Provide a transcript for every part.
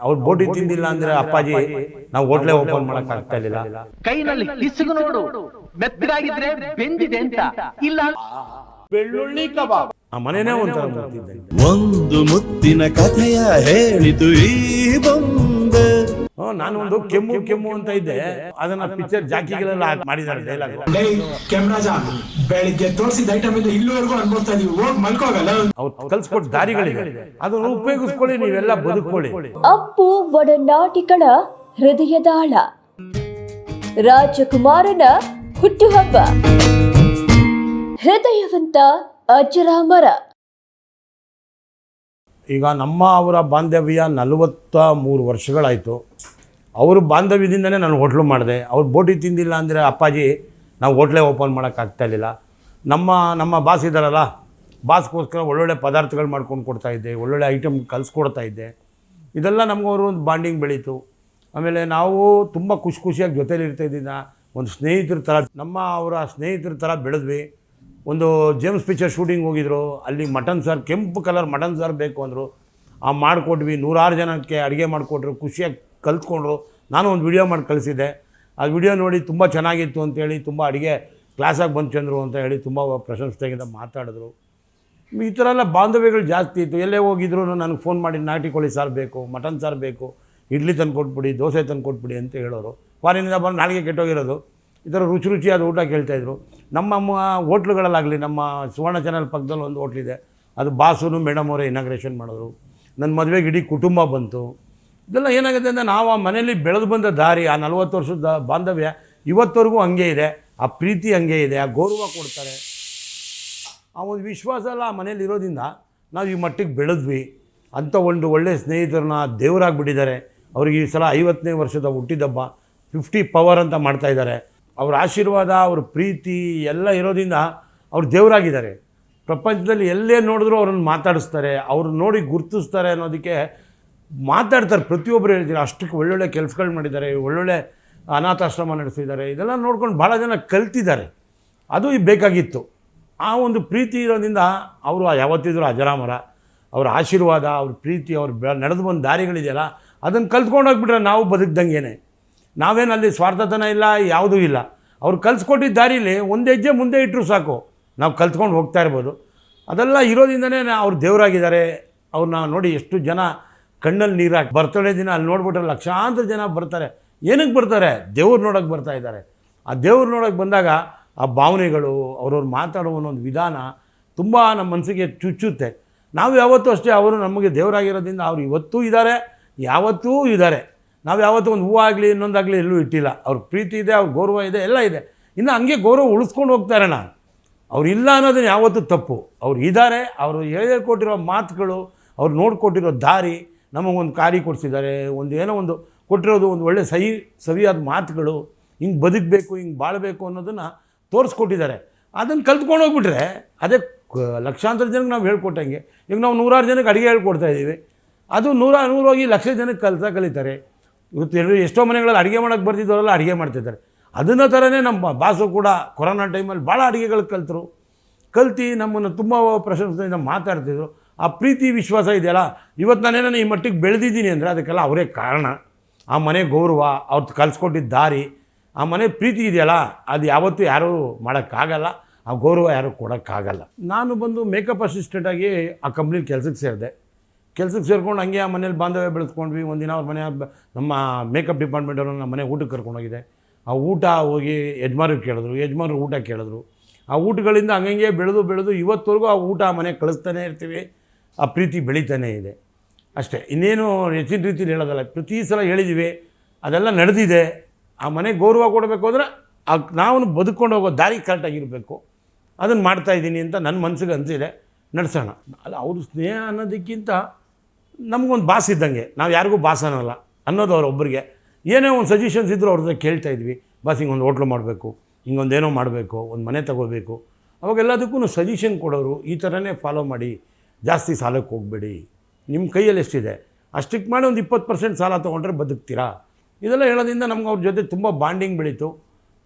ಅವ್ರು ಬೋಟಿ ತಿಂದಿಲ್ಲ ಅಂದ್ರೆ ಅಪ್ಪಾಜಿ ನಾವು ಹೋಟ್ಲೆ ಓಪನ್ ಮಾಡಕ್ ಆಗ್ತಾ ಇರ್ಲಿಲ್ಲ. ಕೈನಲ್ಲಿ ಹಿಸುಗು ನೋಡು. ಮೆತ್ತಗಾಗಿದ್ರೆ ಬೆಂದಿದೆ ಅಂತ. ಇಲ್ಲ. ಬೆಳ್ಳುಳ್ಳಿ ಕಬಾಬ್. ಆ ಮನೆನೇ ಒಂಥರ ಒಂದು ಮುತ್ತಿನ ಕಥೆಯ ಹೇಳಿತು ಈ ಹ್ಮ್, ನಾನು ಒಂದು ಕೆಮ್ಮು ಕೆಮ್ಮು ಅಂತ ಇದ್ದೆ ಅದನ್ನ ಪಿಕ್ಚರ್ ಜಾಕಿಗಳೆಲ್ಲ ಮಾಡಿದ್ದಾರೆ ಡೈಲಾಗ್ ಬೆಳಿಗ್ಗೆ ತೋರಿಸಿದ ಐಟಮ್ ಇಂದ ಇಲ್ಲಿವರೆಗೂ ಅನ್ಬೋಸ್ತಾ ಇದೀವಿ. ಹೋಗ್ ಮಲ್ಕೋಗಲ್ಲ. ಅವ್ರು ಕಲ್ಸ್ಕೊಟ್ಟು ದಾರಿಗಳಿವೆ. ಅದನ್ನು ಉಪಯೋಗಿಸ್ಕೊಳ್ಳಿ ನೀವೆಲ್ಲ ಬದುಕೊಳ್ಳಿ ಅಪ್ಪು ಒಡನಾಟಿಗಳ ಹೃದಯದಾಳ. ರಾಜಕುಮಾರನ ಹುಟ್ಟುಹಬ್ಬ. ಹೃದಯವಂತ ಅಜರಾಮರ ಈಗ ನಮ್ಮ ಅವರ ಬಾಂಧವ್ಯ ನಲವತ್ತ ಮೂರು ವರ್ಷಗಳಾಯಿತು. ಅವರು ಬಾಂಧವ್ಯದಿಂದನೇ ನಾನು ಹೋಟ್ಲು ಮಾಡಿದೆ. ಅವ್ರು ಬೋಟಿ ತಿಂದಿಲ್ಲ ಅಂದರೆ ಅಪ್ಪಾಜಿ, ನಾವು ಹೋಟ್ಲೇ ಓಪನ್ ಮಾಡೋಕ್ಕಾಗ್ತಾ ಇರಲಿಲ್ಲ. ನಮ್ಮ ನಮ್ಮ ಬಾಸ್ ಇದ್ದಾರಲ್ಲ ಬಾಸ್ಗೋಸ್ಕರ ಒಳ್ಳೊಳ್ಳೆ ಪದಾರ್ಥಗಳು ಮಾಡ್ಕೊಂಡು ಕೊಡ್ತಾಯಿದ್ದೆ ಒಳ್ಳೊಳ್ಳೆ ಐಟಮ್ ಕಲಿಸ್ಕೊಡ್ತಾ ಇದ್ದೆ. ಇದೆಲ್ಲ ನಮಗವರು ಒಂದು ಬಾಂಡಿಂಗ್ ಬೆಳೀತು. ಆಮೇಲೆ ನಾವು ತುಂಬ ಖುಷಿ ಖುಷಿಯಾಗಿ ಜೊತೇಲಿ ಇರ್ತಾಯಿದ್ದೀನ ಒಂದು ಸ್ನೇಹಿತರ ಥರ ನಮ್ಮ ಅವರ ಸ್ನೇಹಿತರ ಥರ ಬೆಳೆದ್ವಿ. ಒಂದು ಜೇಮ್ಸ್ ಪಿಕ್ಚರ್ ಶೂಟಿಂಗ್ ಹೋಗಿದ್ರು, ಅಲ್ಲಿ ಮಟನ್ ಸಾರು, ಕೆಂಪು ಕಲರ್ ಮಟನ್ ಸಾರು ಬೇಕು ಅಂದರು. ಆ ಮಾಡಿಕೊಟ್ವಿ, ನೂರಾರು ಜನಕ್ಕೆ ಅಡುಗೆ ಮಾಡಿಕೊಟ್ರು, ಖುಷಿಯಾಗಿ ಕಲ್ತ್ಕೊಂಡ್ರು. ನಾನು ಒಂದು ವಿಡಿಯೋ ಮಾಡಿ ಕಳಿಸಿದ್ದೆ. ಆ ವಿಡಿಯೋ ನೋಡಿ ತುಂಬ ಚೆನ್ನಾಗಿತ್ತು ಅಂತೇಳಿ ತುಂಬ ಅಡುಗೆ ಕ್ಲಾಸಾಗಿ ಬಂದು ಚಂದ್ರು ಅಂತ ಹೇಳಿ ತುಂಬ ಪ್ರಶಂಸೆಯಿಂದ ಮಾತಾಡಿದ್ರು. ಈ ಥರ ಎಲ್ಲ ಬಾಂಧವ್ಯಗಳು ಜಾಸ್ತಿ ಇತ್ತು. ಎಲ್ಲೇ ಹೋಗಿದ್ರು, ನನಗೆ ಫೋನ್ ಮಾಡಿ, ನಾಟಿ ಕೋಳಿ ಸಾರು ಬೇಕು, ಮಟನ್ ಸಾರು ಬೇಕು, ಇಡ್ಲಿ ತಂದು ಕೊಟ್ಬಿಡಿ, ದೋಸೆ ತಂದು ಕೊಟ್ಬಿಡಿ ಅಂತ ಹೇಳೋರು. ಫಾರಿನಿಂದ ಬಂದು ನಾಳೆಗೆ ಕೆಟ್ಟೋಗಿರೋದು. ಈ ಥರ ರುಚಿ ರುಚಿಯಾದ ಊಟ ಕೇಳ್ತಾಯಿದ್ರು ನಮ್ಮ ಹೋಟ್ಲುಗಳಲ್ಲಾಗಲಿ, ನಮ್ಮ ಸುವರ್ಣ ಚಾನಲ್ ಪಕ್ಕದಲ್ಲಿ ಒಂದು ಹೋಟ್ಲಿದೆ ಅದು ಬಾಸುನು ಮೇಡಮ್ ಅವರೇ ಇನಾಗ್ರೇಷನ್ ಮಾಡಿದ್ರು. ನನ್ನ ಮದುವೆಗೆ ಇಡೀ ಕುಟುಂಬ ಬಂತು. ಇದೆಲ್ಲ ಏನಾಗುತ್ತೆ ಅಂದರೆ ನಾವು ಆ ಮನೆಯಲ್ಲಿ ಬೆಳೆದು ಬಂದ ದಾರಿ, ಆ ನಲ್ವತ್ತು ವರ್ಷದ ಬಾಂಧವ್ಯ ಇವತ್ತವರೆಗೂ ಹಂಗೆ ಇದೆ. ಆ ಪ್ರೀತಿ ಹಂಗೆ ಇದೆ, ಆ ಗೌರವ ಕೊಡ್ತಾರೆ. ಆ ಒಂದು ವಿಶ್ವಾಸ ಎಲ್ಲ ಆ ಮನೇಲಿ ಇರೋದ್ರಿಂದ ನಾವು ಈ ಮಟ್ಟಿಗೆ ಬೆಳೆದ್ವಿ. ಅಂಥ ಒಂದು ಒಳ್ಳೆಯ ಸ್ನೇಹಿತರನ್ನ ದೇವರಾಗಿಬಿಟ್ಟಿದ್ದಾರೆ ಅವ್ರಿಗೆ ಈ ಸಲ ಐವತ್ತನೇ ವರ್ಷದ ಹುಟ್ಟಿದಬ್ಬ ಫಿಫ್ಟಿ ಪವರ್ ಅಂತ ಮಾಡ್ತಾ ಇದ್ದಾರೆ. ಅವ್ರ ಆಶೀರ್ವಾದ, ಅವ್ರ ಪ್ರೀತಿ ಎಲ್ಲ ಇರೋದ್ರಿಂದ ಅವ್ರು ದೇವರಾಗಿದ್ದಾರೆ. ಪ್ರಪಂಚದಲ್ಲಿ ಎಲ್ಲೇ ನೋಡಿದ್ರು ಅವ್ರನ್ನ ಮಾತಾಡಿಸ್ತಾರೆ, ಅವ್ರನ್ನ ನೋಡಿ ಗುರ್ತಿಸ್ತಾರೆ ಅನ್ನೋದಕ್ಕೆ ಮಾತಾಡ್ತಾರೆ. ಪ್ರತಿಯೊಬ್ಬರು ಹೇಳ್ತಾರೆ, ಅಷ್ಟಕ್ಕೆ ಒಳ್ಳೊಳ್ಳೆ ಕೆಲಸಗಳು ಮಾಡಿದ್ದಾರೆ, ಒಳ್ಳೊಳ್ಳೆ ಅನಾಥಾಶ್ರಮ ನಡೆಸಿದ್ದಾರೆ. ಇದೆಲ್ಲ ನೋಡ್ಕೊಂಡು ಭಾಳ ಜನ ಕಲ್ತಿದ್ದಾರೆ. ಅದು ಈಗ ಬೇಕಾಗಿತ್ತು. ಆ ಒಂದು ಪ್ರೀತಿ ಇರೋದ್ರಿಂದ ಅವರು ಯಾವತ್ತಿದ್ರು ಅಜರಾಮರ. ಅವ್ರ ಆಶೀರ್ವಾದ, ಅವ್ರ ಪ್ರೀತಿ, ಅವ್ರ ಬೆ, ನಡೆದು ಬಂದ ದಾರಿಗಳಿದೆಯಲ್ಲ, ಅದನ್ನು ಕಲ್ತ್ಕೊಂಡು ಹೋಗ್ಬಿಟ್ರೆ ನಾವು ಬದುಕ್ದಂಗೆನೆ. ನಾವೇನು ಅಲ್ಲಿ ಸ್ವಾರ್ಥತನ ಇಲ್ಲ, ಯಾವುದೂ ಇಲ್ಲ. ಅವ್ರು ಕಲ್ಸ್ಕೊಟ್ಟಿದ್ದ ದಾರಿಲಿ ಒಂದು ಹೆಜ್ಜೆ ಮುಂದೆ ಇಟ್ಟರು ಸಾಕು. ನಾವು ಕಲ್ತ್ಕೊಂಡು ಹೋಗ್ತಾ ಇರ್ಬೋದು. ಅದೆಲ್ಲ ಇರೋದ್ರಿಂದನೇ ಅವ್ರು ದೇವರಾಗಿದ್ದಾರೆ. ಅವ್ರನ್ನ ನೋಡಿ ಎಷ್ಟು ಜನ ಕಣ್ಣಲ್ಲಿ ನೀರು ಬರ್ತಡೇ ದಿನ ಅಲ್ಲಿ ನೋಡ್ಬಿಟ್ರೆ ಲಕ್ಷಾಂತರ ಜನ ಬರ್ತಾರೆ. ಏನಕ್ಕೆ ಬರ್ತಾರೆ? ದೇವ್ರು ನೋಡೋಕ್ಕೆ ಬರ್ತಾ ಇದ್ದಾರೆ. ಆ ದೇವ್ರು ನೋಡೋಕ್ಕೆ ಬಂದಾಗ ಆ ಭಾವನೆಗಳು, ಅವ್ರವ್ರು ಮಾತಾಡೋ ಒಂದೊಂದು ವಿಧಾನ ತುಂಬ ನಮ್ಮ ಮನಸ್ಸಿಗೆ ಚುಚ್ಚುತ್ತೆ. ನಾವು ಯಾವತ್ತೂ ಅಷ್ಟೇ ಅವರು ನಮಗೆ ದೇವರಾಗಿರೋದ್ರಿಂದ ಅವ್ರು ಇವತ್ತೂ ಇದ್ದಾರೆ, ಯಾವತ್ತೂ ಇದ್ದಾರೆ. ನಾವು ಯಾವತ್ತೂ ಒಂದು ಹೂವು ಆಗಲಿ ಇನ್ನೊಂದಾಗಲಿ ಎಲ್ಲೂ ಇಟ್ಟಿಲ್ಲ. ಅವ್ರ ಪ್ರೀತಿ ಇದೆ, ಅವ್ರ ಗೌರವ ಇದೆ, ಎಲ್ಲ ಇದೆ. ಇನ್ನು ಹಂಗೆ ಗೌರವ ಉಳಿಸ್ಕೊಂಡು ಹೋಗ್ತಾರೆ ನಾನು. ಅವ್ರು ಇಲ್ಲ ಅನ್ನೋದನ್ನ ಯಾವತ್ತೂ ತಪ್ಪು. ಅವ್ರು ಇದ್ದಾರೆ ಅವರು ಹೇಳ್ಕೊಟ್ಟಿರೋ ಮಾತುಗಳು, ಅವ್ರು ನೋಡಿಕೊಟ್ಟಿರೋ ದಾರಿ ನಮಗೊಂದು ಕಾರಿ ಕೊಡಿಸಿದ್ದಾರೆ. ಒಂದು ಏನೋ ಒಂದು ಕೊಟ್ಟಿರೋದು ಒಂದು ಒಳ್ಳೆ ಸಹಿ, ಸವಿಯಾದ ಮಾತುಗಳು, ಹಿಂಗೆ ಬದುಕಬೇಕು, ಹಿಂಗೆ ಬಾಳಬೇಕು ಅನ್ನೋದನ್ನು ತೋರಿಸ್ಕೊಟ್ಟಿದ್ದಾರೆ. ಅದನ್ನು ಕಲ್ತ್ಕೊಂಡು ಹೋಗ್ಬಿಟ್ರೆ, ಅದೇ ಲಕ್ಷಾಂತರ ಜನಕ್ಕೆ ನಾವು ಹೇಳ್ಕೊಟ್ಟಂಗೆ. ಈಗ ನಾವು ನೂರಾರು ಜನಕ್ಕೆ ಅಡುಗೆ ಹೇಳ್ಕೊಡ್ತಾ ಇದ್ದೀವಿ ಅದು ನೂರ, ನೂರು ಹೋಗಿ ಲಕ್ಷ ಜನಕ್ಕೆ ಕಲಿತಾ ಕಲಿತಾರೆ. ಇವತ್ತು ಎರಡು ಎಷ್ಟೋ ಮನೆಗಳಲ್ಲಿ ಅಡುಗೆ ಮಾಡೋಕ್ಕೆ ಬರ್ತಿದ್ದವರೆಲ್ಲ ಅಡುಗೆ ಮಾಡ್ತಿದ್ದಾರೆ. ಅದನ್ನ ಥರನೇ ನಮ್ಮ ಬಾಸು ಕೂಡ ಕೊರೋನಾ ಟೈಮಲ್ಲಿ ಭಾಳ ಅಡುಗೆಗಳು ಕಲ್ತರು. ಕಲ್ತು ನಮ್ಮನ್ನು ತುಂಬ ಪ್ರಶಂಸೆಯಿಂದ ಮಾತಾಡ್ತಿದ್ರು. ಆ ಪ್ರೀತಿ ವಿಶ್ವಾಸ ಇದೆಯಲ್ಲ? ಇವತ್ತು ನಾನೇನೋ ಈ ಮಟ್ಟಿಗೆ ಬೆಳೆದಿದ್ದೀನಿ ಅಂದರೆ ಅದಕ್ಕೆಲ್ಲ ಅವರೇ ಕಾರಣ. ಆ ಮನೆ ಗೌರವ ಅವ್ರದ್ದು ಕಲ್ಸ್ಕೊಟ್ಟಿದ್ದ ದಾರಿ, ಆ ಮನೆ ಪ್ರೀತಿ ಇದೆಯಲ್ಲ? ಅದು ಯಾವತ್ತೂ ಯಾರೂ ಮಾಡೋಕ್ಕಾಗಲ್ಲ. ಆ ಗೌರವ ಯಾರೂ ಕೊಡೋಕ್ಕಾಗಲ್ಲ. ನಾನು ಬಂದು ಮೇಕಪ್ ಅಸಿಸ್ಟೆಂಟಾಗಿ ಆ ಕಂಪ್ನಿಲಿ ಕೆಲಸಕ್ಕೆ ಸೇರಿದೆ. ಕೆಲ್ಸಕ್ಕೆ ಸೇರ್ಕೊಂಡು ಹಂಗೆ ಆ ಮನೇಲಿ ಬಾಂಧವ್ಯ ಬೆಳೆಸ್ಕೊಂಡ್ವಿ. ಒಂದಿನ ಅವ್ರ ಮನೆ ನಮ್ಮ ಮೇಕಪ್ ಡಿಪಾರ್ಟ್ಮೆಂಟವ್ರು ನಮ್ಮ ಮನೆ ಊಟಕ್ಕೆ ಕರ್ಕೊಂಡೋಗಿದೆ. ಆ ಊಟ ಹೋಗಿ ಯಜಮಾನ್ರಿಗೆ ಕೇಳಿದ್ರು. ಯಜಮಾನ್ರು ಊಟ ಕೇಳಿದ್ರು. ಆ ಊಟಗಳಿಂದ ಹಂಗಂಗೆ ಬೆಳೆದು ಬೆಳೆದು ಇವತ್ತವರೆಗೂ ಆ ಊಟ ಮನೆ ಕಳಿಸ್ತಾನೆ ಇರ್ತೀವಿ. ಆ ಪ್ರೀತಿ ಬೆಳೀತಾನೇ ಇದೆ. ಅಷ್ಟೇ. ಇನ್ನೇನು ಹೆಚ್ಚಿನ ರೀತಿಯಲ್ಲಿ ಹೇಳೋದಲ್ಲ, ಪ್ರತಿ ಸಲ ಹೇಳಿದ್ದೀವಿ ಅದೆಲ್ಲ ನಡೆದಿದೆ. ಆ ಮನೆ ಗೌರವ ಕೊಡಬೇಕು ಅಂದರೆ ಆ ನಾವು ಬದುಕೊಂಡು ಹೋಗೋ ದಾರಿ ಕರೆಕ್ಟಾಗಿರಬೇಕು ಅದನ್ನು ಮಾಡ್ತಾಯಿದ್ದೀನಿ ಅಂತ ನನ್ನ ಮನಸ್ಸಿಗೆ ಅನಿಸಿದೆ. ನಡೆಸೋಣ. ಅಲ್ಲ, ಅವರು ಸ್ನೇಹ ಅನ್ನೋದಕ್ಕಿಂತ ನಮಗೊಂದು ಬಾಸ್ ಇದ್ದಂಗೆ, ನಾವು ಯಾರಿಗೂ ಬಾಸ್ ಅನ್ನೋಲ್ಲ ಅನ್ನೋದು ಅವ್ರೊಬ್ಬರಿಗೆ ಏನೇ ಒಂದು ಸಜೆಷನ್ಸ್ ಇದ್ದರೂ ಅವ್ರ ಕೇಳ್ತಾ ಇದ್ವಿ, ಬಾಸ್, ಹಿಂಗೊಂದು ಹೋಟ್ಲು ಮಾಡಬೇಕು ಹಿಂಗೊಂದು ಏನೋ ಮಾಡಬೇಕು, ಒಂದು ಮನೆ ತಗೋಬೇಕು. ಅವಾಗೆಲ್ಲದಕ್ಕೂ ಸಜೆಷನ್ ಕೊಡೋರು ಈ ಥರನೇ ಫಾಲೋ ಮಾಡಿ, ಜಾಸ್ತಿ ಸಾಲಕ್ಕೆ ಹೋಗಬೇಡಿ ನಿಮ್ಮ ಕೈಯಲ್ಲಿ ಎಷ್ಟಿದೆ ಅಷ್ಟಕ್ಕೆ ಮಾಡಿ ಒಂದು ಇಪ್ಪತ್ತು ಪರ್ಸೆಂಟ್ ಸಾಲ ತೊಗೊಂಡ್ರೆ ಬದುಕ್ತೀರಾ? ಇದೆಲ್ಲ ಹೇಳೋದ್ರಿಂದ ನಮ್ಗೆ ಅವ್ರ ಜೊತೆ ತುಂಬ ಬಾಂಡಿಂಗ್ ಬೆಳೀತು.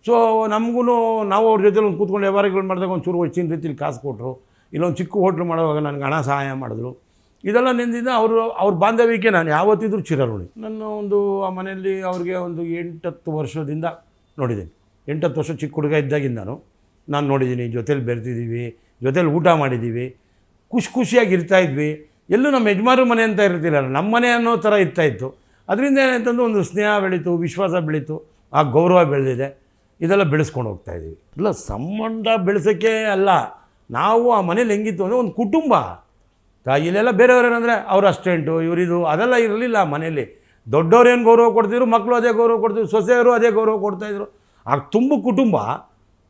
ಸೊ ನಮಗೂ ನಾವು ಅವ್ರ ಜೊತೆ ಒಂದು ಕೂತ್ಕೊಂಡು ವ್ಯವಹಾರಗಳು ಮಾಡಿದಾಗ ಒಂದು ಚೂರು ಹೆಚ್ಚಿನ ರೀತಿಲಿ ಕಾಸು ಕೊಟ್ಟರು ಇಲ್ಲೊಂದು ಚಿಕ್ಕ ಹೋಟ್ಲು ಮಾಡುವಾಗ ನನಗೆ ಹಣ ಸಹಾಯ ಮಾಡಿದ್ರು. ಇದೆಲ್ಲ ನಿಂದಿಂದ ಅವರು, ಅವ್ರ ಬಾಂಧವ್ಯಕ್ಕೆ ನಾನು ಯಾವತ್ತಿದ್ರೂ ಚಿರಋಣಿ. ನನ್ನ ಒಂದು, ಆ ಮನೆಯಲ್ಲಿ ಅವ್ರಿಗೆ ಒಂದು ಎಂಟತ್ತು ವರ್ಷದಿಂದ ನೋಡಿದ್ದೀನಿ. ಎಂಟತ್ತು ವರ್ಷ ಚಿಕ್ಕ ಹುಡುಗ ಇದ್ದಾಗಿಂದ ನಾನು. ನಾನು ನೋಡಿದ್ದೀನಿ, ಜೊತೇಲಿ ಬೆರೆತಿದ್ದೀವಿ ಜೊತೇಲಿ ಊಟ ಮಾಡಿದ್ದೀವಿ, ಖುಷಿ ಖುಷಿಯಾಗಿ ಇರ್ತಾ ಇದ್ವಿ. ಎಲ್ಲೂ ನಮ್ಮ ಯಜಮಾನ್ರ ಮನೆ ಅಂತ ಇರ್ತಿಲ್ಲ ನಮ್ಮ ಮನೆ ಅನ್ನೋ ಥರ ಇರ್ತಾ ಇತ್ತು. ಅದರಿಂದ ಏನಂತಂದು ಒಂದು ಸ್ನೇಹ ಬೆಳೀತು, ವಿಶ್ವಾಸ ಬೆಳೀತು, ಆ ಗೌರವ ಬೆಳೆದಿದೆ. ಇದೆಲ್ಲ ಬೆಳೆಸ್ಕೊಂಡು ಹೋಗ್ತಾ ಇದ್ದೀವಿ. ಇಲ್ಲ, ಸಂಬಂಧ ಬೆಳೆಸೋಕ್ಕೆ ಅಲ್ಲ, ನಾವು ಆ ಮನೇಲಿ ಹೆಂಗಿತ್ತು ಅಂದರೆ ಒಂದು ಕುಟುಂಬ. ಇಲ್ಲೆಲ್ಲ ಬೇರೆಯವ್ರು ಏನಂದರೆ, ಅವ್ರ ಅಸ್ಟೆಂಟು ಇವರಿದು ಅದೆಲ್ಲ ಇರಲಿಲ್ಲ ಮನೆಯಲ್ಲಿ. ದೊಡ್ಡವ್ರು ಏನು ಗೌರವ ಕೊಡ್ತಿದ್ರು ಮಕ್ಕಳು ಅದೇ ಗೌರವ ಕೊಡ್ತಿದ್ರು, ಸೊಸೆಯವರು ಅದೇ ಗೌರವ ಕೊಡ್ತಾಯಿದ್ರು ಆಗ ತುಂಬ ಕುಟುಂಬ,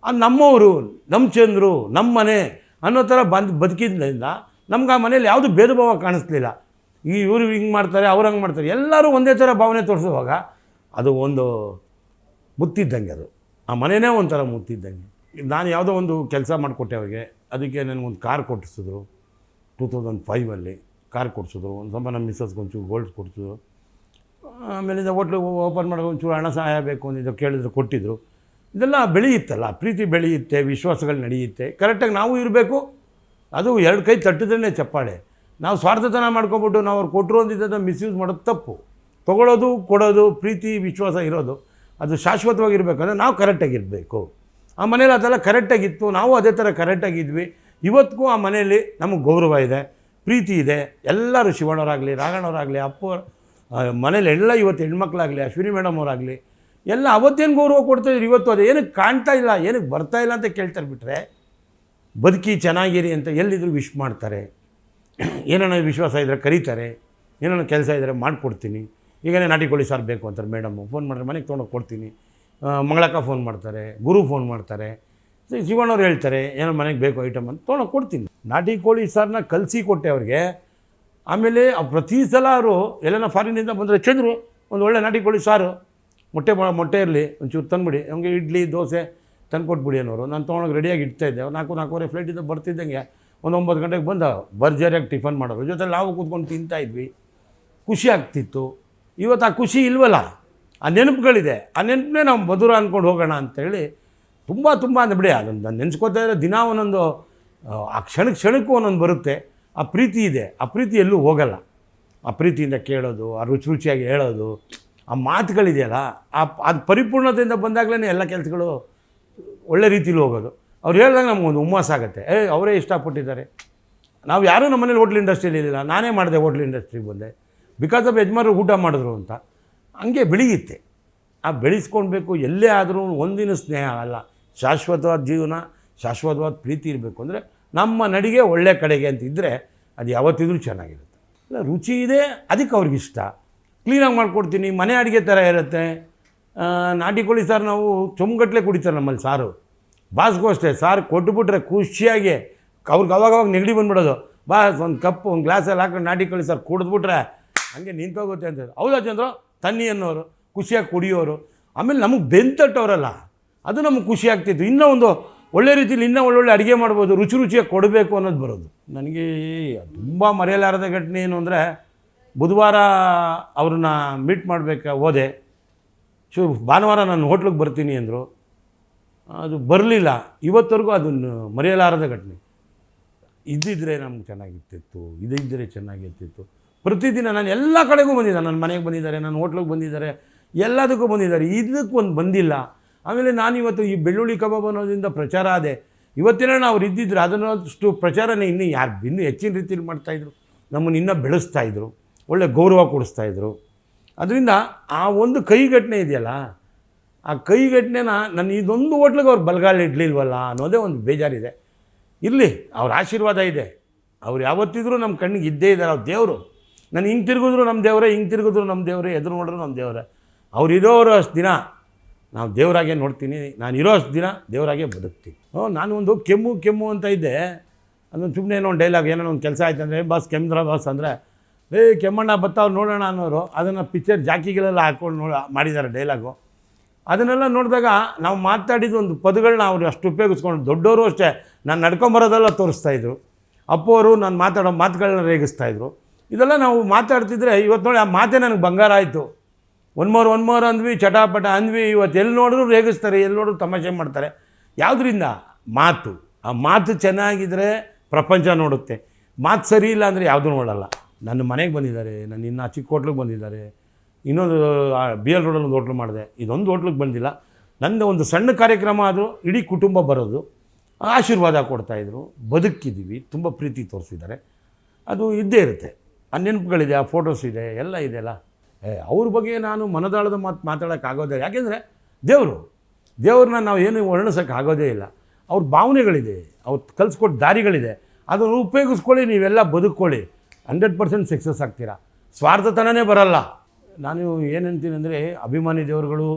ಆ ನಮ್ಮವರು, ನಮ್ಮ ಚಂದ್ರು, ನಮ್ಮ ಮನೆ ಅನ್ನೋ ಥರ ಬಂದು, ಬದುಕಿದ್ರಿಂದ ನಮ್ಗೆ ಆ ಮನೇಲಿ ಯಾವುದು ಭೇದ ಭಾವ ಕಾಣಿಸ್ಲಿಲ್ಲ. ಈ ಇವರು ಹಿಂಗೆ ಮಾಡ್ತಾರೆ, ಅವ್ರು ಹಂಗೆ ಮಾಡ್ತಾರೆ, ಎಲ್ಲರೂ ಒಂದೇ ಥರ ಭಾವನೆ ತೋರಿಸುವಾಗ ಅದು ಒಂದು ಮುತ್ತಿದ್ದಂಗೆ ಅದು. ಆ ಮನೆಯೇ ಒಂಥರ ಮುತ್ತಿದ್ದಂಗೆ. ನಾನು ಯಾವುದೋ ಒಂದು ಕೆಲಸ ಮಾಡಿಕೊಟ್ಟೆ ಅವ್ರಿಗೆ, ಅದಕ್ಕೆ ನನಗೊಂದು ಕಾರ್ ಕೊಟ್ಟಿಸಿದ್ರು. ಟೂ ತೌಸಂಡ್ ಫೈವಲ್ಲಿ ಕಾರ್ ಕೊಡಿಸಿದ್ರು. ಒಂದು ಸ್ವಲ್ಪ ನಮ್ಮ ಮಿಸ್ಸಸ್ಗೆ ಒಂಚೂರು ಗೋಲ್ಡ್ ಕೊಡಿಸಿದ್ರು. ಆಮೇಲಿಂದ ಹೋಟ್ಲು ಓಪನ್ ಮಾಡೋಕೆ ಒಂಚೂರು ಹಣ ಸಹಾಯ ಬೇಕು ಅಂದಿದ್ದು ಕೇಳಿದ್ರು ಕೊಟ್ಟಿದ್ದರು ಇದೆಲ್ಲ ಬೆಳೆಯುತ್ತಲ್ಲ, ಪ್ರೀತಿ ಬೆಳೆಯುತ್ತೆ, ವಿಶ್ವಾಸಗಳು ನಡೆಯುತ್ತೆ. ಕರೆಕ್ಟಾಗಿ ನಾವು ಇರಬೇಕು. ಅದು ಎರಡು ಕೈ ತಟ್ಟಿದ್ರೇ ಚಪ್ಪಾಳೆ. ನಾವು ಸ್ವಾರ್ಥತನ ಮಾಡ್ಕೊಬಿಟ್ಟು ನಾವು ಅವ್ರು ಕೊಟ್ಟರು ಅಂದಿದ್ದನ್ನು ಮಿಸ್ಯೂಸ್ ಮಾಡೋದು ತಪ್ಪು. ತೊಗೊಳೋದು ಕೊಡೋದು, ಪ್ರೀತಿ, ವಿಶ್ವಾಸ ಇರೋದು, ಅದು ಶಾಶ್ವತವಾಗಿರಬೇಕಂದ್ರೆ ನಾವು ಕರೆಕ್ಟಾಗಿರಬೇಕು ಆ ಮನೇಲಿ ಅದೆಲ್ಲ ಕರೆಕ್ಟಾಗಿತ್ತು ನಾವು ಅದೇ ಥರ ಕರೆಕ್ಟಾಗಿದ್ವಿ ಇವತ್ತಿಗೂ ಆ ಮನೆಯಲ್ಲಿ ನಮಗೆ ಗೌರವ ಇದೆ, ಪ್ರೀತಿ ಇದೆ. ಎಲ್ಲರೂ ಶಿವಣ್ಣವರಾಗಲಿ ರಾಘಣ್ಣವರಾಗಲಿ ಅಪ್ಪ ಮನೇಲಿ ಎಲ್ಲ ಇವತ್ತು ಹೆಣ್ಮಕ್ಳಾಗಲಿ, ಅಶ್ವಿನಿ ಮೇಡಮ್ ಅವರಾಗಲಿ, ಎಲ್ಲ ಅವತ್ತೇನು ಗೌರವ ಕೊಡ್ತಾಯಿದ್ರು ಇವತ್ತು ಅದು ಏನಕ್ಕೆ ಕಾಣ್ತಾ ಇಲ್ಲ, ಏನಕ್ಕೆ ಬರ್ತಾ ಇಲ್ಲ ಅಂತ ಕೇಳ್ತಾರೆ ಬಿಟ್ಟರೆ ಬದುಕಿ ಚೆನ್ನಾಗಿರಿ ಅಂತ ಎಲ್ಲಿದ್ರು ವಿಶ್ ಮಾಡ್ತಾರೆ. ಏನೋ ವಿಶ್ವಾಸ ಇದ್ದರೆ ಕರೀತಾರೆ ಏನಾನ ಕೆಲಸ ಇದ್ದರೆ ಮಾಡಿಕೊಡ್ತೀನಿ. ಈಗಲೇ ನಾಟಿ ಕೋಳಿ ಸಾರು ಬೇಕು ಅಂತಾರೆ ಮೇಡಮ್. ಫೋನ್ ಮಾಡಿದ್ರೆ ಮನೆಗೆ ತೊಗೊಂಡೋಗಿ ಕೊಡ್ತೀನಿ. ಮಂಗಳಕ್ಕ ಫೋನ್ ಮಾಡ್ತಾರೆ, ಗುರು ಫೋನ್ ಮಾಡ್ತಾರೆ. ಶಿವಣ್ಣವ್ರು ಹೇಳ್ತಾರೆ, ಏನೋ ಮನೆಗೆ ಬೇಕು ಐಟಮ್ ಅಂತ, ತೊಗೊಂಡು ಕೊಡ್ತೀನಿ. ನಾಟಿ ಕೋಳಿ ಸಾರನ್ನ ಕಲಸಿ ಕೊಟ್ಟೆ ಅವ್ರಿಗೆ. ಆಮೇಲೆ ಪ್ರತಿ ಸಲ ಅವರು ಎಲ್ಲನ ಫಾರಿನಿಂದ ಬಂದರೆ ಚಂದ್ರು, ಒಂದು ಒಳ್ಳೆ ನಾಟಿ ಕೋಳಿ ಸಾರು. ಮೊಟ್ಟೆ ಮೊಟ್ಟೆ ಇರಲಿ, ಒಂಚೂರು ತಂದುಬಿಡಿ. ನಮಗೆ ಇಡ್ಲಿ, ದೋಸೆ ತಂದು ಕೊಟ್ಬಿಡಿ ಅನ್ನೋರು. ನಾನು ತೊಗೊಂಡೋಗಿ ರೆಡಿಯಾಗಿ ಇಡ್ತಾ ಇದ್ದೆ. ನಾಲ್ಕು, ನಾಲ್ಕೂವರೆ ಫ್ಲೈಟಿಂದ ಬರ್ತಿದ್ದಂಗೆ. ಒಂದು ಒಂಬತ್ತು ಗಂಟೆಗೆ ಬಂದ ಭರ್ಜರಿಯಾಗಿ ಟಿಫನ್ ಮಾಡೋರು. ಜೊತೆ ನಾವು ಕೂತ್ಕೊಂಡು ತಿಂತಾ ಇದ್ವಿ. ಖುಷಿ ಆಗ್ತಿತ್ತು. ಇವತ್ತು ಆ ಖುಷಿ ಇಲ್ವಲ್ಲ? ಆ ನೆನಪುಗಳಿದೆ. ಆ ನೆನಪನ್ನೇ ನಾವು ಮಧುರ ಅಂದ್ಕೊಂಡು ಹೋಗೋಣ ಅಂತೇಳಿ ತುಂಬ ತುಂಬ ಅಂದ್ಬಿಡಿ ಅದನ್ನು ನಾನು ನೆನೆಸ್ಕೋತಾ ಇದ್ದರೆ ದಿನ ಒಂದೊಂದು ಆ, ಕ್ಷಣ ಕ್ಷಣಕ್ಕೆ ಕ್ಷಣಕ್ಕೂ ಒಂದೊಂದು ಬರುತ್ತೆ. ಆ ಪ್ರೀತಿ ಇದೆ. ಆ ಪ್ರೀತಿ ಎಲ್ಲೂ ಹೋಗಲ್ಲ. ಆ ಪ್ರೀತಿಯಿಂದ ಕೇಳೋದು ಆ ರುಚಿ ರುಚಿಯಾಗಿ ಹೇಳೋದು ಆ ಮಾತುಗಳಿದೆಯಲ್ಲ ಆ ಅದು ಪರಿಪೂರ್ಣತೆಯಿಂದ ಬಂದಾಗಲೇ ಎಲ್ಲ ಕೆಲಸಗಳು ಒಳ್ಳೆ ರೀತಿಲಿ ಹೋಗೋದು. ಅವ್ರು ಹೇಳಿದಾಗ ನಮಗೊಂದು ಆಗುತ್ತೆ. ಏ ಅವರೇ ಇಷ್ಟಪಟ್ಟಿದ್ದಾರೆ. ನಾವು ಯಾರೂ ನಮ್ಮನೇಲಿ ಹೋಟ್ಲ್ ಇಂಡಸ್ಟ್ರಿಯಲ್ಲಿ ಇರಲಿಲ್ಲ ನಾನೇ ಮಾಡಿದೆ ಹೋಟ್ಲ್ ಇಂಡಸ್ಟ್ರಿಗೆ ಬಂದೆ. ಬಿಕಾಸ್ ಆಫ್ ಊಟ ಮಾಡಿದ್ರು ಅಂತ. ಹಂಗೆ ಬೆಳೆಯುತ್ತೆ. ಆ ಬೆಳೆಸ್ಕೊಳ್ಬೇಕು ಎಲ್ಲೇ ಆದರೂ ಒಂದಿನ ಸ್ನೇಹ ಅಲ್ಲ. ಶಾಶ್ವತವಾದ ಜೀವನ, ಶಾಶ್ವತವಾದ ಪ್ರೀತಿ ಇರಬೇಕು ಅಂದರೆ ನಮ್ಮ ನಡಿಗೆ ಒಳ್ಳೆ ಕಡೆಗೆ ಅಂತ ಇದ್ದರೆ ಅದು ಯಾವತ್ತಿದ್ರೂ ಚೆನ್ನಾಗಿರುತ್ತೆ. ಇಲ್ಲ, ರುಚಿ ಇದೆ, ಅದಕ್ಕೆ ಅವ್ರಿಗಿಷ್ಟ. ಕ್ಲೀನಾಗಿ ಮಾಡಿಕೊಡ್ತೀನಿ, ಮನೆ ಅಡುಗೆ ಥರ ಇರುತ್ತೆ. ನಾಟಿ ಕೋಳಿ ಸಾರು ನಾವು ಚೊಂಗಟ್ಲೆ ಕುಡಿತಾರೆ ನಮ್ಮಲ್ಲಿ ಸಾರು. ಬಾಸ್ಗೂ ಅಷ್ಟೇ, ಸಾರು ಕೊಟ್ಟುಬಿಟ್ರೆ ಖುಷಿಯಾಗಿ ಅವ್ರಿಗೆ ಅವಾಗವಾಗ ಅವಾಗ ನೆಗಡಿ ಬಂದುಬಿಡೋದು. ಬಾಸ್ ಒಂದು ಕಪ್ ಒಂದು ಗ್ಲಾಸಲ್ಲಿ ಹಾಕೊಂಡು ನಾಟಿ ಕೋಳಿ ಸಾರು ಕುಡಿದ್ಬಿಟ್ರೆ ಹಂಗೆ ನಿಂತೋಗುತ್ತೆ ಅಂತ ಹೌದಾ ಚಂದ್ರ? ತನ್ನಿ ಅನ್ನೋರು, ಖುಷಿಯಾಗಿ ಕುಡಿಯೋರು. ಆಮೇಲೆ ನಮಗೆ ಬೆಂತಟ್ಟವರಲ್ಲ ಅದು ನಮಗೆ ಖುಷಿ ಆಗ್ತಿತ್ತು. ಇನ್ನೂ ಒಂದು ಒಳ್ಳೆ ರೀತಿಯಲ್ಲಿ ಇನ್ನೂ ಒಳ್ಳೊಳ್ಳೆ ಅಡುಗೆ ಮಾಡ್ಬೋದು, ರುಚಿ ರುಚಿಯಾಗಿ ಕೊಡಬೇಕು ಅನ್ನೋದು ಬರೋದು. ನನಗೆ ತುಂಬ ಮರೆಯಲಾರದ ಘಟನೆ ಏನು ಅಂದರೆ, ಬುಧವಾರ ಅವ್ರನ್ನ ಮೀಟ್ ಮಾಡಬೇಕಾ ಹೋದೆ. ಶು, ಭಾನುವಾರ ನಾನು ಹೋಟ್ಲಿಗೆ ಬರ್ತೀನಿ ಅಂದರು. ಅದು ಬರಲಿಲ್ಲ. ಇವತ್ತವರೆಗೂ ಅದನ್ನು ಮರೆಯಲಾರದ ಘಟನೆ. ಇದ್ದಿದ್ದರೆ ನಮ್ಗೆ ಚೆನ್ನಾಗಿರ್ತಿತ್ತು, ಇದಿದ್ದರೆ ಚೆನ್ನಾಗಿರ್ತಿತ್ತು. ಪ್ರತಿದಿನ ನಾನು ಎಲ್ಲ ಕಡೆಗೂ ಬಂದಿದ್ದೆ. ನನ್ನ ಮನೆಗೆ ಬಂದಿದ್ದಾರೆ, ನನ್ನ ಹೋಟ್ಲಿಗೆ ಬಂದಿದ್ದಾರೆ, ಎಲ್ಲದಕ್ಕೂ ಬಂದಿದ್ದಾರೆ. ಇದಕ್ಕೆ ಒಂದು ಬಂದಿಲ್ಲ. ಆಮೇಲೆ ನಾನು ಇವತ್ತು ಈ ಬೆಳ್ಳುಳ್ಳಿ ಕಬಾಬ್ ಅನ್ನೋದ್ರಿಂದ ಪ್ರಚಾರ ಆದೆ. ಇವತ್ತಿನ ಅವ್ರು ಇದ್ದಿದ್ರು ಅದನ್ನಷ್ಟು ಪ್ರಚಾರನೇ ಇನ್ನೂ ಯಾರು ಇನ್ನೂ ಹೆಚ್ಚಿನ ರೀತಿಯಲ್ಲಿ ಮಾಡ್ತಾಯಿದ್ರು ನಮ್ಮನ್ನು ಇನ್ನೂ ಬೆಳೆಸ್ತಾಯಿದ್ರು ಒಳ್ಳೆ ಗೌರವ ಕೊಡಿಸ್ತಾಯಿದ್ರು ಅದರಿಂದ ಆ ಒಂದು ಕೈಘಟನೆ ಇದೆಯಲ್ಲ, ಆ ಕೈಘಟನೆನ ನನ್ನ ಇದೊಂದು ಹೋಟ್ಲಿಗೆ ಅವ್ರು ಬಲಗಾಲ ಇಡಲಿಲ್ವಲ್ಲ ಅನ್ನೋದೇ ಒಂದು ಬೇಜಾರಿದೆ. ಇರಲಿ, ಅವ್ರ ಆಶೀರ್ವಾದ ಇದೆ. ಅವ್ರು ಯಾವತ್ತಿದ್ರು ನಮ್ಮ ಕಣ್ಣಿಗೆ ಇದ್ದೇ ಇದ್ದಾರೆ. ಅವ್ರು ದೇವರು. ನಾನು ಹಿಂಗೆ ತಿರುಗಿದ್ರು ನಮ್ಮ ದೇವರೇ, ಹಿಂಗೆ ತಿರುಗಿದ್ರು ನಮ್ಮ ದೇವರೇ, ಎದುರು ನೋಡಿದ್ರು ನಮ್ಮ ದೇವರೇ. ಅವ್ರು ಇರೋರು ಅಷ್ಟು ದಿನ. ನಾವು ದೇವರಾಗೆ ನೋಡ್ತೀನಿ, ನಾನು ಇರೋ ಅಷ್ಟು ದಿನ ದೇವರಾಗೆ ಬದುಕ್ತೀನಿ. ನಾನು ಒಂದು ಕೆಮ್ಮು ಕೆಮ್ಮು ಅಂತ ಇದ್ದೆ. ಅದೊಂದು ಸುಮ್ಮನೆ ಏನೋ ಒಂದು ಡೈಲಾಗ್ ಏನೋ ಒಂದು ಕೆಲಸ ಆಯ್ತು ಅಂದರೆ, ಬಸ್ ಕೆಮ್ಮಿದ್ರ ಬಸ್ ಅಂದರೆ, ಏ, ಕೆಮ್ಮಣ್ಣ ಬತ್ತಾವ್ರು ನೋಡೋಣ ಅನ್ನೋರು ಅದನ್ನು ಪಿಕ್ಚರ್ ಜಾಕಿಗಳೆಲ್ಲ ಹಾಕ್ಕೊಂಡು ನೋಡ, ಮಾಡಿದ್ದಾರೆ ಡೈಲಾಗು ಅದನ್ನೆಲ್ಲ ನೋಡಿದಾಗ ನಾವು ಮಾತಾಡಿದ ಒಂದು ಪದಗಳನ್ನ ಅವ್ರು ಅಷ್ಟು ಉಪಯೋಗಿಸ್ಕೊಂಡು ದೊಡ್ಡವರು ಅಷ್ಟೇ, ನಾನು ನಡ್ಕೊಂಬರೋದೆಲ್ಲ ತೋರಿಸ್ತಾಯಿದ್ರು ಅಪ್ಪವರು ನಾನು ಮಾತಾಡೋ ಮಾತುಗಳನ್ನ ರೇಗಿಸ್ತಾಯಿದ್ರು ಇದೆಲ್ಲ ನಾವು ಮಾತಾಡ್ತಿದ್ರೆ, ಇವತ್ತು ನೋಡಿ ಆ ಮಾತೇ ನನಗೆ ಬಂಗಾರ ಆಯಿತು. ಒನ್ ಮೋರ್ ಒನ್ ಮೋರ್ ಅಂದ್ವಿ, ಚಟಾಪಟ ಅಂದ್ವಿ. ಇವತ್ತು ಎಲ್ಲಿ ನೋಡಿದ್ರು ರೇಗಿಸ್ತಾರೆ ಎಲ್ಲಿ ನೋಡಿದ್ರು ತಮಾಷೆ ಮಾಡ್ತಾರೆ. ಯಾವುದರಿಂದ? ಮಾತು. ಆ ಮಾತು ಚೆನ್ನಾಗಿದ್ದರೆ ಪ್ರಪಂಚ ನೋಡುತ್ತೆ. ಮಾತು ಸರಿ ಇಲ್ಲ ಅಂದರೆ ಯಾವುದೂ ನೋಡಲ್ಲ. ನನ್ನ ಮನೆಗೆ ಬಂದಿದ್ದಾರೆ ನನ್ನ ಇನ್ನು ಚಿಕ್ಕ ಹೋಟ್ಲಿಗೆ ಬಂದಿದ್ದಾರೆ. ಇನ್ನೊಂದು ಬಿ ಎಲ್ ರೋಡಲ್ಲಿ ಒಂದು ಹೋಟ್ಲು ಮಾಡಿದೆ. ಇದೊಂದು ಹೋಟ್ಲಿಗೆ ಬಂದಿಲ್ಲ. ನಂದು ಒಂದು ಸಣ್ಣ ಕಾರ್ಯಕ್ರಮ ಆದರೂ ಇಡೀ ಕುಟುಂಬ ಬರೋದು. ಆಶೀರ್ವಾದ ಕೊಡ್ತಾಯಿದ್ರು ಬದುಕಿದ್ದೀವಿ ತುಂಬ ಪ್ರೀತಿ ತೋರಿಸಿದ್ದಾರೆ. ಅದು ಇದ್ದೇ ಇರುತ್ತೆ. ಆ ನೆನಪುಗಳಿದೆ, ಆ ಫೋಟೋಸ್ ಇದೆ, ಎಲ್ಲ ಇದೆಯಲ್ಲ ಅವ್ರ ಬಗ್ಗೆ ನಾನು ಮನದಾಳದ ಮಾತು ಮಾತಾಡೋಕ್ಕಾಗೋದೇ ಯಾಕೆಂದರೆ ದೇವರು, ದೇವ್ರನ್ನ ನಾವು ಏನು ವರ್ಣಿಸೋಕ್ಕಾಗೋದೇ ಇಲ್ಲ. ಅವ್ರ ಭಾವನೆಗಳಿದೆ, ಅವ್ರು ಕಲಿಸ್ಕೊಟ್ಟ ದಾರಿಗಳಿದೆ. ಅದನ್ನು ಉಪಯೋಗಿಸ್ಕೊಳ್ಳಿ, ನೀವೆಲ್ಲ ಬದುಕೊಳ್ಳಿ ಹಂಡ್ರೆಡ್ ಪರ್ಸೆಂಟ್ ಸಕ್ಸಸ್ ಆಗ್ತೀರಾ. ಸ್ವಾರ್ಥತನನೇ ಬರಲ್ಲ. ನಾನು ಏನಂತೀನಿ ಅಂದರೆ, ಅಭಿಮಾನಿ ದೇವರುಗಳು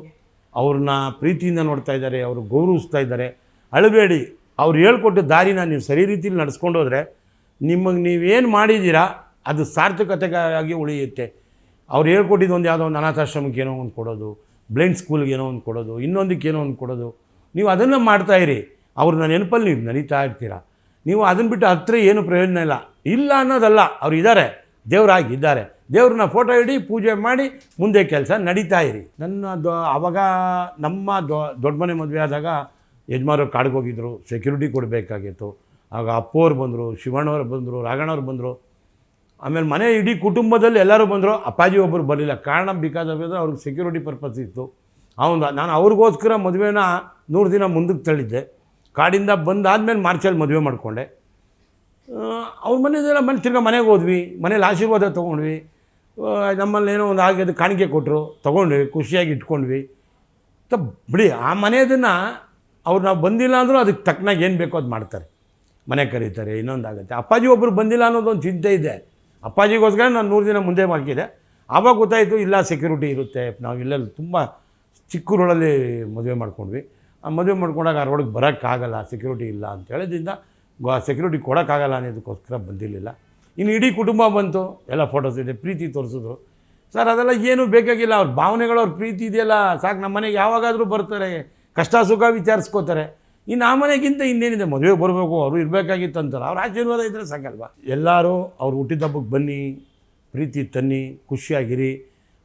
ಅವ್ರನ್ನ ಪ್ರೀತಿಯಿಂದ ನೋಡ್ತಾ ಇದ್ದಾರೆ, ಅವರು ಗೌರವಿಸ್ತಾ ಇದ್ದಾರೆ. ಅಳಬೇಡಿ. ಅವ್ರು ಹೇಳ್ಕೊಟ್ಟ ದಾರಿನ ನೀವು ಸರಿ ರೀತಿಯಲ್ಲಿ ನಡ್ಸ್ಕೊಂಡು ಹೋದರೆ ನಿಮಗೆ ನೀವೇನು ಮಾಡಿದ್ದೀರಾ ಅದು ಸಾರ್ಥಕತೆಗಾಗಿ ಉಳಿಯುತ್ತೆ. ಅವ್ರು ಹೇಳ್ಕೊಟ್ಟಿದ್ದು ಒಂದು ಯಾವುದೋ ಒಂದು ಅನಾಥಾಶ್ರಮಕ್ಕೆ ಏನೋ ಒಂದು ಕೊಡೋದು ಬ್ಲೈಂಡ್ ಸ್ಕೂಲ್ಗೆ ಏನೋ ಒಂದು ಕೊಡೋದು, ಇನ್ನೊಂದಕ್ಕೆ ಏನೋ ಒಂದು ಕೊಡೋದು. ನೀವು ಅದನ್ನು ಮಾಡ್ತಾಯಿರಿ ಅವ್ರನ್ನ ನೆನಪಲ್ಲಿ ನೀವು ನಡೀತಾ ಇರ್ತೀರ. ನೀವು ಅದನ್ನು ಬಿಟ್ಟು ಹತ್ತಿರ ಏನು ಪ್ರಯೋಜನ ಇಲ್ಲ. ಇಲ್ಲ ಅನ್ನೋದಲ್ಲ, ಅವ್ರು ಇದ್ದಾರೆ. ದೇವರಾಗಿದ್ದಾರೆ. ದೇವ್ರನ್ನ ಫೋಟೋ ಇಡಿ ಪೂಜೆ ಮಾಡಿ, ಮುಂದೆ ಕೆಲಸ ನಡೀತಾ ಇರಿ. ನನ್ನ ದೊ ಆವಾಗ ನಮ್ಮ ದೊಡ್ಡ ಮನೆ ಮದುವೆ ಆದಾಗ ಯಜಮಾನರು ಕಾಡಿಗೆ ಹೋಗಿದ್ರು ಸೆಕ್ಯೂರಿಟಿ ಕೊಡಬೇಕಾಗಿತ್ತು. ಆಗ ಅಪ್ಪೋರು ಬಂದರು, ಶಿವಣ್ಣವ್ರು ಬಂದರು, ರಾಘಣ್ಣವ್ರು ಬಂದರು. ಆಮೇಲೆ ಮನೆ ಇಡೀ ಕುಟುಂಬದಲ್ಲಿ ಎಲ್ಲರೂ ಬಂದರು, ಅಪ್ಪಾಜಿ ಒಬ್ಬರು ಬರಲಿಲ್ಲ. ಕಾರಣ ಬಿಕಾಸ್ ಆಫ್ ಅವ್ರಿಗೆ ಸೆಕ್ಯೂರಿಟಿ ಪರ್ಪಸ್ ಇತ್ತು. ಅವನು ನಾನು ಅವ್ರಿಗೋಸ್ಕರ ಮದುವೆನ ನೂರು ದಿನ ಮುಂದಕ್ಕೆ ತಳ್ಳಿದ್ದೆ. ಕಾಡಿಂದ ಬಂದಾದ್ಮೇಲೆ ಮಾರ್ಚಲ್ಲಿ ಮದುವೆ ಮಾಡಿಕೊಂಡೆ. ಅವ್ರ ಮನೆಯಲ್ಲ ಮನೆ ತಿರ್ಗಾ ಮನೆಗೆ ಹೋದ್ವಿ ಮನೇಲಿ ಆಶೀರ್ವಾದ ತೊಗೊಂಡ್ವಿ. ನಮ್ಮಲ್ಲಿ ಏನೋ ಒಂದು ಆಗಿದ್ದು ಕಾಣಿಕೆ ಕೊಟ್ಟರು ತೊಗೊಂಡ್ವಿ, ಖುಷಿಯಾಗಿ ಇಟ್ಕೊಂಡ್ವಿ. ತ, ಬಿಡಿ, ಆ ಮನೆಯದನ್ನು ಅವ್ರು ನಾವು ಬಂದಿಲ್ಲ ಅಂದರೂ ಅದಕ್ಕೆ ತಕ್ಕನಾಗಿ ಏನು ಬೇಕೋ ಅದು ಮಾಡ್ತಾರೆ. ಮನೆ ಕರೀತಾರೆ, ಇನ್ನೊಂದಾಗುತ್ತೆ. ಅಪ್ಪಾಜಿ ಒಬ್ಬರು ಬಂದಿಲ್ಲ ಅನ್ನೋದೊಂದು ಚಿಂತೆ ಇದೆ. ಅಪ್ಪಾಜಿಗೋಸ್ಕರ ನಾನು ನೂರು ದಿನ ಮುಂದೆ ಹಾಕಿದೆ ಆವಾಗ ಗೊತ್ತಾಯಿತು, ಇಲ್ಲ ಸೆಕ್ಯೂರಿಟಿ ಇರುತ್ತೆ. ನಾವು ಇಲ್ಲೆಲ್ಲ ತುಂಬ ಚಿಕ್ಕ ರೋಡಲ್ಲಿ ಮದುವೆ ಮಾಡ್ಕೊಂಡ್ವಿ. ಆ ಮದುವೆ ಮಾಡ್ಕೊಂಡಾಗ ರೋಡಿಗೆ ಬರೋಕ್ಕಾಗಲ್ಲ ಸೆಕ್ಯೂರಿಟಿ ಇಲ್ಲ ಅಂತ ಹೇಳಿದ್ರಿಂದ ಸೆಕ್ಯೂರಿಟಿ ಕೊಡೋಕ್ಕಾಗಲ್ಲ ಅನ್ನೋದಕ್ಕೋಸ್ಕರ ಬಂದಿರಲಿಲ್ಲ. ಇನ್ನು ಇಡೀ ಕುಟುಂಬ ಬಂತು, ಎಲ್ಲ ಫೋಟೋಸ್ ಇದೆ, ಪ್ರೀತಿ ತೋರಿಸಿದ್ರು. ಸರ್, ಅದೆಲ್ಲ ಏನೂ ಬೇಕಾಗಿಲ್ಲ. ಅವ್ರ ಭಾವನೆಗಳು, ಅವ್ರ ಪ್ರೀತಿ ಇದೆಯಲ್ಲ. ಸಾಕು ನಮ್ಮ ಮನೆಗೆ ಯಾವಾಗಾದರೂ ಬರ್ತಾರೆ. ಕಷ್ಟ ಸುಖ ವಿಚಾರಿಸ್ಕೋತಾರೆ. ಇನ್ನು ಆ ಮನೆಗಿಂತ ಇನ್ನೇನಿದೆ? ಮದುವೆಗೆ ಬರಬೇಕು, ಅವರು ಇರಬೇಕಾಗಿತ್ತು ಅಂತಾರೆ. ಅವ್ರ ಆಶೀರ್ವಾದ ಇದ್ದರೆ ಸಾಕಲ್ವಾ ಎಲ್ಲರೂ ಅವ್ರು ಹುಟ್ಟಿದ ಹಬ್ಬಕ್ಕೆ ಬನ್ನಿ, ಪ್ರೀತಿ ತನ್ನಿ, ಖುಷಿಯಾಗಿರಿ.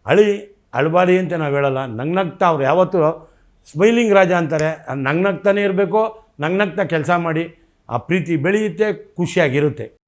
ಅಳಿ, ಅಳಬಾರಿ ಅಂತ ನಾವು ಹೇಳಲ್ಲ. ನಗ್ನಗ್ತಾ ಅವ್ರು ಯಾವತ್ತೂ ಸ್ಮೈಲಿಂಗ್ ರಾಜ ಅಂತಾರೆ. ನಗ್ನಗ್ತಾನೆ ಇರಬೇಕು, ನಗ್ನಗ್ತಾ ಕೆಲಸ ಮಾಡಿ, ಆ ಪ್ರೀತಿ ಬೆಳೆಯುತ್ತೆ, ಖುಷಿಯಾಗಿರುತ್ತೆ.